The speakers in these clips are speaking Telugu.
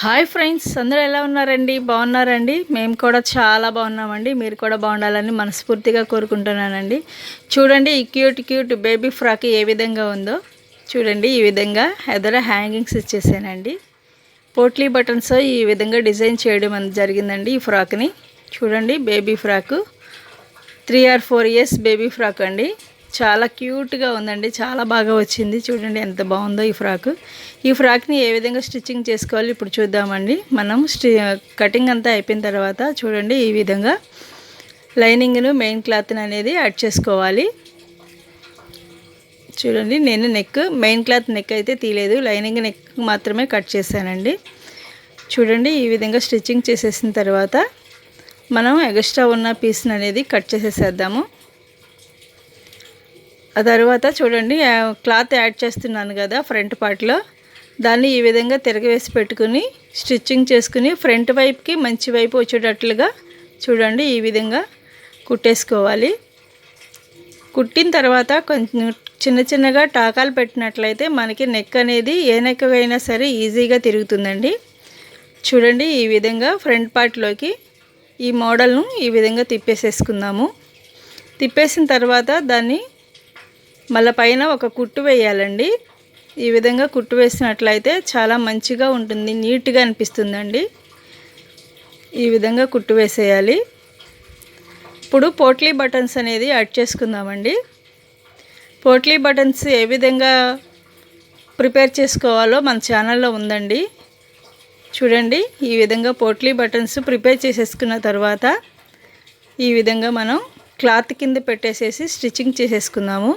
హాయ్ ఫ్రెండ్స్ అందరూ ఎలా ఉన్నారండి? బాగున్నారండి? మేము కూడా చాలా బాగున్నామండి. మీరు కూడా బాగుండాలని మనస్ఫూర్తిగా కోరుకుంటున్నానండి. చూడండి ఈ క్యూట్ క్యూట్ బేబీ ఫ్రాక్ ఏ విధంగా ఉందో. చూడండి ఈ విధంగా ఎదర హ్యాంగింగ్స్ ఇచ్చేసానండి. పోట్లీ బటన్స్ ఈ విధంగా డిజైన్ చేయడం జరిగిందండి ఈ ఫ్రాక్ని. చూడండి baby frock. Three or four years baby frock అండి. చాలా క్యూట్గా ఉందండి. చాలా బాగా వచ్చింది. చూడండి ఎంత బాగుందో ఈ ఫ్రాక్. ఈ ఫ్రాక్ని ఏ విధంగా స్టిచ్చింగ్ చేసుకోవాలి ఇప్పుడు చూద్దామండి. మనం స్టి కటింగ్ అంతా అయిపోయిన తర్వాత చూడండి ఈ విధంగా లైనింగ్ను మెయిన్ క్లాత్ని అనేది యాడ్ చేసుకోవాలి. చూడండి నేను నెక్ మెయిన్ క్లాత్ నెక్ అయితే తీయలేదు. లైనింగ్ నెక్ మాత్రమే కట్ చేశానండి. చూడండి ఈ విధంగా స్టిచ్చింగ్ చేసేసిన తర్వాత మనం ఎక్స్ట్రా ఉన్న పీస్ని అనేది కట్ చేసేసేద్దాము. ఆ తర్వాత చూడండి క్లాత్ యాడ్ చేస్తున్నాను కదా ఫ్రంట్ పార్ట్లో. దాన్ని ఈ విధంగా తిరగవేసి పెట్టుకుని స్టిచ్చింగ్ చేసుకుని ఫ్రంట్ వైపుకి మంచి వైపు వచ్చేటట్లుగా చూడండి ఈ విధంగా కుట్టేసుకోవాలి. కుట్టిన తర్వాత కొంచెం చిన్న చిన్నగా టాకాలు పెట్టినట్లయితే మనకి నెక్ అనేది ఏ నెక్ అయినా సరే ఈజీగా తిరుగుతుందండి. చూడండి ఈ విధంగా ఫ్రంట్ పార్ట్లోకి ఈ మోడల్ను ఈ విధంగా తిప్పేసేసుకుందాము. తిప్పేసిన తర్వాత దాన్ని మళ్ళీ పైన ఒక కుట్టు వేయాలండి. ఈ విధంగా కుట్టు వేసినట్లయితే చాలా మంచిగా ఉంటుంది నీట్గా అనిపిస్తుందండి. ఈ విధంగా కుట్టు వేసేయాలి. ఇప్పుడు పోట్లీ బటన్స్ అనేది యాడ్ చేసుకుందామండి. పోట్లీ బటన్స్ ఏ విధంగా ప్రిపేర్ చేసుకోవాలో మన ఛానల్లో ఉందండి. చూడండి ఈ విధంగా పోట్లీ బటన్స్ ప్రిపేర్ చేసేసుకున్న తర్వాత ఈ విధంగా మనం క్లాత్ కింద పెట్టేసేసి స్టిచ్చింగ్ చేసేసుకుందాము.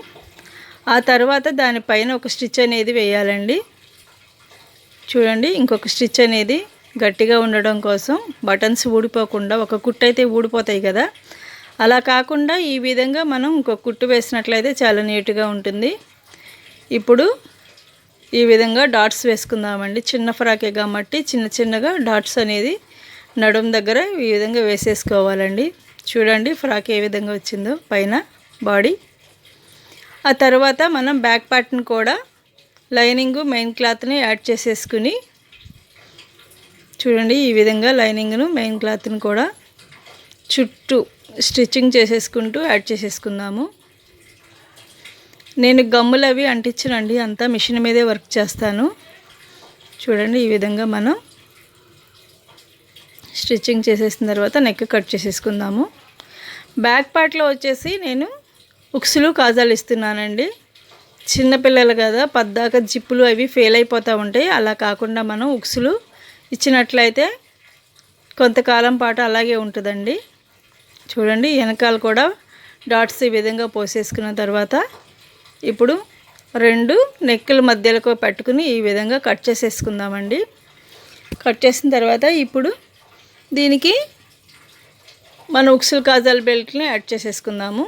ఆ తర్వాత దానిపైన ఒక స్టిచ్ అనేది వేయాలండి. చూడండి ఇంకొక స్టిచ్ అనేది గట్టిగా ఉండడం కోసం బటన్స్ ఊడిపోకుండా ఒక కుట్టు అయితే ఊడిపోతాయి కదా. అలా కాకుండా ఈ విధంగా మనం ఇంకొక కుట్టు వేసినట్లయితే చాలా నీట్గా ఉంటుంది. ఇప్పుడు ఈ విధంగా డాట్స్ వేసుకుందామండి. చిన్న ఫ్రాకే కాబట్టి చిన్న చిన్నగా డాట్స్ అనేది నడుం దగ్గర ఈ విధంగా వేసేసుకోవాలండి. చూడండి ఫ్రాక్ ఏ విధంగా వచ్చిందో. పైన బాడీ ఆ తర్వాత మనం బ్యాక్ పార్ట్ని కూడా లైనింగ్ మెయిన్ క్లాత్ని యాడ్ చేసేసుకుని చూడండి ఈ విధంగా లైనింగ్ను మెయిన్ క్లాత్ని కూడా చుట్టూ స్టిచ్చింగ్ చేసేసుకుంటూ యాడ్ చేసేసుకుందాము. నేను గమ్ములు అవి అంటించనండి అంతా మిషన్ మీదే వర్క్ చేస్తాను. చూడండి ఈ విధంగా మనం స్టిచ్చింగ్ చేసేసిన తర్వాత నెక్ కట్ చేసేసుకుందాము. బ్యాక్ పార్ట్లో వచ్చేసి నేను ఉక్సులు కాజాలు ఇస్తున్నానండి. చిన్నపిల్లలు కదా పద్దాక జిప్పులు అవి ఫెయిల్ అయిపోతూ ఉంటాయి. అలా కాకుండా మనం ఉక్సులు ఇచ్చినట్లయితే కొంతకాలం పాటు అలాగే ఉంటుందండి. చూడండి వెనకాల కూడా డాట్స్ ఈ విధంగా పోసేసుకున్న తర్వాత ఇప్పుడు రెండు నెక్కుల మధ్యలో పెట్టుకుని ఈ విధంగా కట్ చేసేసుకుందామండి. కట్ చేసిన తర్వాత ఇప్పుడు దీనికి మన ఉక్సులు కాజాల బెల్ట్ని యాడ్ చేసేసుకుందాము.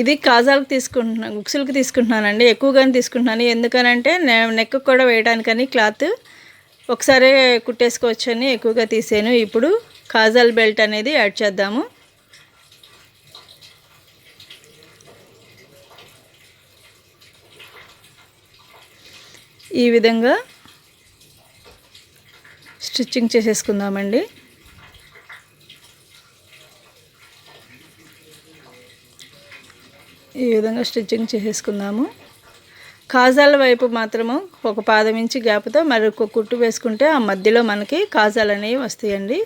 ఇది కాజాలకు తీసుకుంటున్నాను ఉక్సులకి తీసుకుంటున్నానండి. ఎక్కువగానే తీసుకుంటున్నాను. ఎందుకనంటే నెక్ కూడా వేయడానికని క్లాత్ ఒకసారి కుట్టేసుకోవచ్చని ఎక్కువగా తీసాను. ఇప్పుడు కాజాల్ బెల్ట్ అనేది యాడ్ చేద్దాము. ఈ విధంగా స్టిచ్చింగ్ చేసేసుకుందామండి. ఈ విధంగా స్టిచ్చింగ్ చేసేసుకుందాము. కాజాల వైపు మాత్రము ఒక పాదం ఇంచి గ్యాప్తో మరొక కుట్టు వేసుకుంటే ఆ మధ్యలో మనకి కాజాలు అనేవి వస్తాయండి.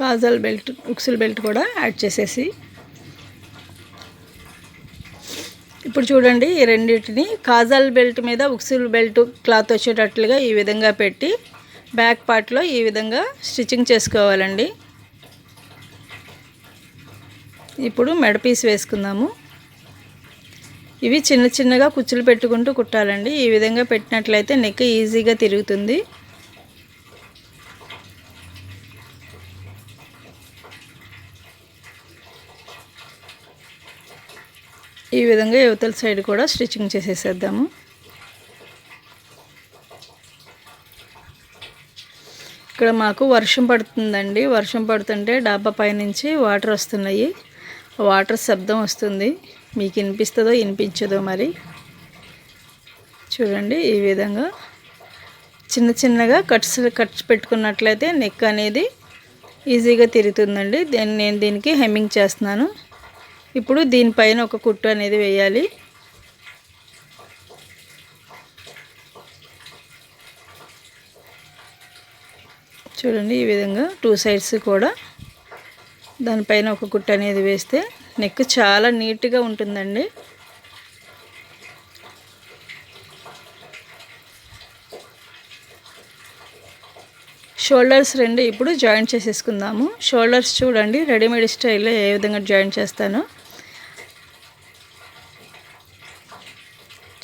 కాజాల్ బెల్ట్ ఉక్సుల్ బెల్ట్ కూడా యాడ్ చేసేసి. ఇప్పుడు చూడండి ఈ రెండింటిని కాజాల్ బెల్ట్ మీద ఉక్సుల్ బెల్ట్ క్లాత్ వచ్చేటట్లుగా ఈ విధంగా పెట్టి బ్యాక్ పార్ట్లో ఈ విధంగా స్టిచ్చింగ్ చేసుకోవాలండి. ఇప్పుడు మెడ పీస్ వేసుకుందాము. ఇవి చిన్న చిన్నగా కుచ్చులు పెట్టుకుంటూ కుట్టాలండి. ఈ విధంగా పెట్టినట్లయితే నెక్ ఈజీగా తిరుగుతుంది. ఈ విధంగా యువతల సైడ్ కూడా స్టిచ్చింగ్ చేసేసేద్దాము. ఇక్కడ మాకు వర్షం పడుతుందండి. వర్షం పడుతుంటే డాబా పైనుంచి వాటర్ వస్తున్నాయి. వాటర్ శబ్దం వస్తుంది. మీకు వినిపిస్తుందో వినిపించదో మరి. చూడండి ఈ విధంగా చిన్న చిన్నగా కట్స్ కట్స్ పెట్టుకున్నట్లయితే నెక్ అనేది ఈజీగా తిరుగుతుందండి. దీన్ని నేను దీనికి హెమ్మింగ్ చేస్తున్నాను. ఇప్పుడు దీనిపైన ఒక కుట్టు అనేది వేయాలి. చూడండి ఈ విధంగా టూ సైడ్స్ కూడా దానిపైన ఒక కుట్టు అనేది వేస్తే నెక్ చాలా నీట్గా ఉంటుందండి. షోల్డర్స్ రెండు ఇప్పుడు జాయింట్ చేసేసుకుందాము. షోల్డర్స్ చూడండి రెడీమేడ్ స్టైల్లో ఏ విధంగా జాయింట్ చేస్తాను.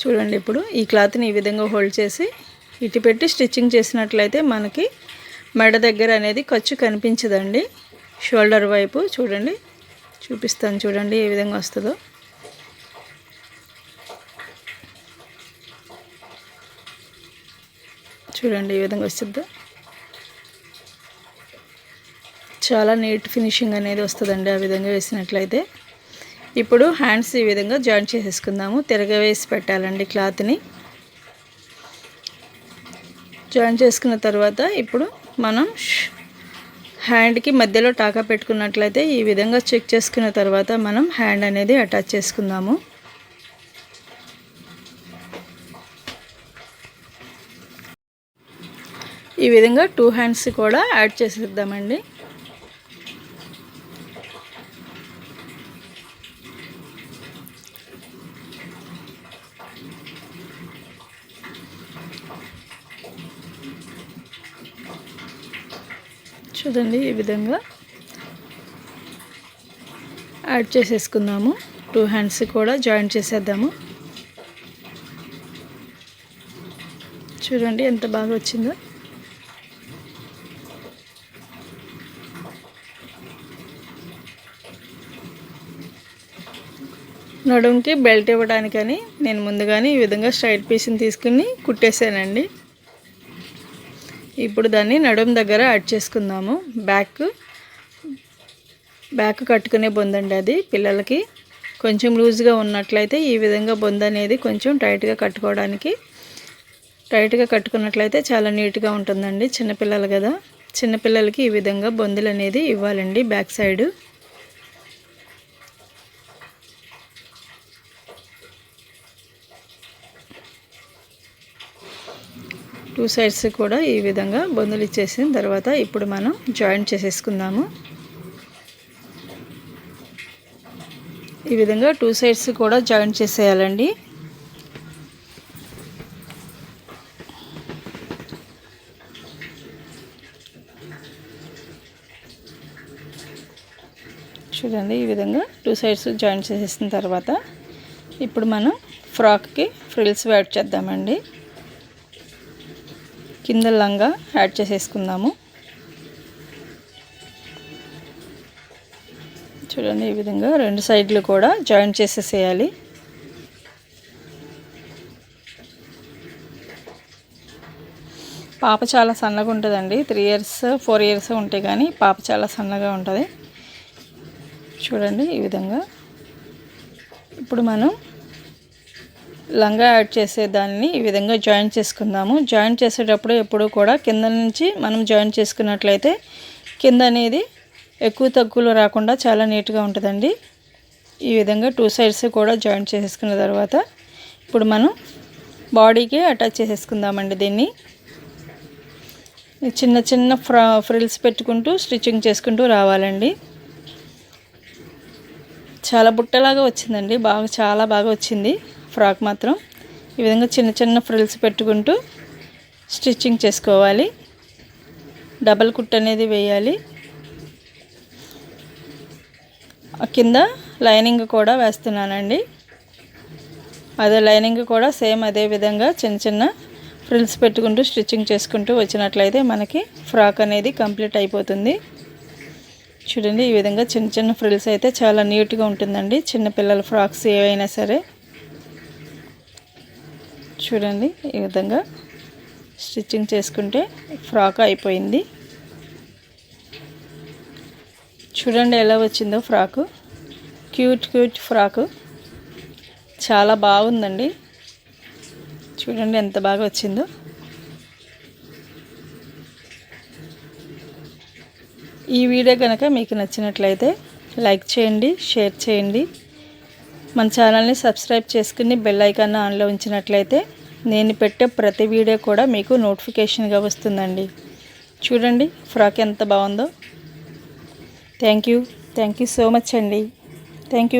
చూడండి ఇప్పుడు ఈ క్లాత్ని ఈ విధంగా హోల్డ్ చేసి ఇటు పెట్టి స్టిచ్చింగ్ చేసినట్లయితే మనకి మెడ దగ్గర అనేది ఖర్చు కనిపించదండి. షోల్డర్ వైపు చూడండి. చూపిస్తాను చూడండి ఏ విధంగా వస్తుందో. చూడండి ఈ విధంగా వస్తుందో. చాలా నీట్ ఫినిషింగ్ అనేది వస్తుందండి ఆ విధంగా వేసినట్లయితే. ఇప్పుడు హ్యాండ్స్ ఈ విధంగా జాయిన్ చేసేసుకుందాము. తిరగవేసి పెట్టాలండి క్లాత్ని. జాయిన్ చేసుకున్న తర్వాత ఇప్పుడు మనం హ్యాండ్కి మధ్యలో టాకా పెట్టుకున్నట్లయితే ఈ విధంగా చెక్ చేసుకున్న తర్వాత మనం హ్యాండ్ అనేది అటాచ్ చేసుకుందాము. ఈ విధంగా టూ హ్యాండ్స్ కూడా యాడ్ చేసేద్దామండి. చూడండి ఈ విధంగా యాడ్ చేసేసుకుందాము. టూ హ్యాండ్స్ కూడా జాయిన్ చేసేద్దాము. చూడండి ఎంత బాగా వచ్చిందో. నడుంకి బెల్ట్ ఇవ్వడానికని నేను ముందుగానే ఈ విధంగా స్ట్రైట్ పీస్ని తీసుకుని కుట్టేశానండి. ఇప్పుడు దాన్ని నడుము దగ్గర యాడ్ చేసుకుందాము. బ్యాక్ బ్యాక్ కట్టుకునే బొందండి అది. పిల్లలకి కొంచెం లూజ్గా ఉన్నట్లయితే ఈ విధంగా బొంద అనేది కొంచెం టైట్గా కట్టుకోవడానికి. టైట్గా కట్టుకున్నట్లయితే చాలా నీట్గా ఉంటుందండి చిన్నపిల్లలు కదా. చిన్నపిల్లలకి ఈ విధంగా బొందులు అనేది ఇవ్వాలండి బ్యాక్ సైడ్. టూ సైడ్స్ కూడా ఈ విధంగా బొందులు ఇచ్చేసిన తర్వాత ఇప్పుడు మనం జాయింట్ చేసేసుకుందాము. ఈ విధంగా టూ సైడ్స్ కూడా జాయింట్ చేసేయాలండి. చూడండి ఈ విధంగా టూ సైడ్స్ జాయింట్ చేసేసిన తర్వాత ఇప్పుడు మనం ఫ్రాక్కి ఫ్రిల్స్ యాడ్ చేద్దామండి. కింద లంగా యాడ్ చేసేసుకుందాము. చూడండి ఈ విధంగా రెండు సైడ్లు కూడా జాయిన్ చేసేసేయాలి. పాప చాలా సన్నగా ఉంటుందండి. త్రీ ఇయర్స్ ఫోర్ ఇయర్స్ ఉంటే కానీ పాప చాలా సన్నగా ఉంటుంది. చూడండి ఈ విధంగా. ఇప్పుడు మనం లంగా యాడ్ చేసే దానిని ఈ విధంగా జాయిన్ చేసుకుందాము. జాయిన్ చేసేటప్పుడు ఎప్పుడు కూడా కింద నుంచి మనం జాయిన్ చేసుకున్నట్లయితే కింద అనేది ఎక్కువ తగ్గులు రాకుండా చాలా నీట్గా ఉంటుందండి. ఈ విధంగా టూ సైడ్స్ కూడా జాయిన్ చేసేసుకున్న తర్వాత ఇప్పుడు మనం బాడీకి అటాచ్ చేసేసుకుందామండి దీన్ని. చిన్న చిన్న ఫ్రా ఫ్రిల్స్ పెట్టుకుంటూ స్టిచ్చింగ్ చేసుకుంటూ రావాలండి. చాలా బుట్టలాగా వచ్చిందండి. బాగా చాలా బాగా వచ్చింది. ఫ్రాక్ మాత్రం ఈ విధంగా చిన్న చిన్న ఫ్రిల్స్ పెట్టుకుంటూ స్టిచ్చింగ్ చేసుకోవాలి. డబల్ కుట్ అనేది వేయాలి. కింద లైనింగ్ కూడా వేస్తున్నానండి. అదే లైనింగ్ కూడా సేమ్ అదే విధంగా చిన్న చిన్న ఫ్రిల్స్ పెట్టుకుంటూ స్టిచ్చింగ్ చేసుకుంటూ వచ్చినట్లయితే మనకి ఫ్రాక్ అనేది కంప్లీట్ అయిపోతుంది. చూడండి ఈ విధంగా చిన్న చిన్న ఫ్రిల్స్ అయితే చాలా నీట్గా ఉంటుందండి. చిన్నపిల్లల ఫ్రాక్స్ ఏవైనా సరే. చూడండి ఈ విధంగా స్టిచ్చింగ్ చేసుకుంటే ఫ్రాక్ అయిపోయింది. చూడండి ఎలా వచ్చిందో ఫ్రాకు. Cute cute frock. చాలా బాగుందండి. చూడండి ఎంత బాగా వచ్చిందో. ఈ వీడియో కనుక మీకు నచ్చినట్లయితే లైక్ చేయండి షేర్ చేయండి. మన ఛానల్ని సబ్స్క్రైబ్ చేసుకుని బెల్ ఐకాన్ ఆన్లో ఉంచినట్లయితే నేను పెట్టే ప్రతి వీడియో కూడా మీకు నోటిఫికేషన్గా వస్తుందండి. చూడండి ఫ్రాక్ ఎంత బాగుందో. Thank you. Thank you so much అండి. Thank you.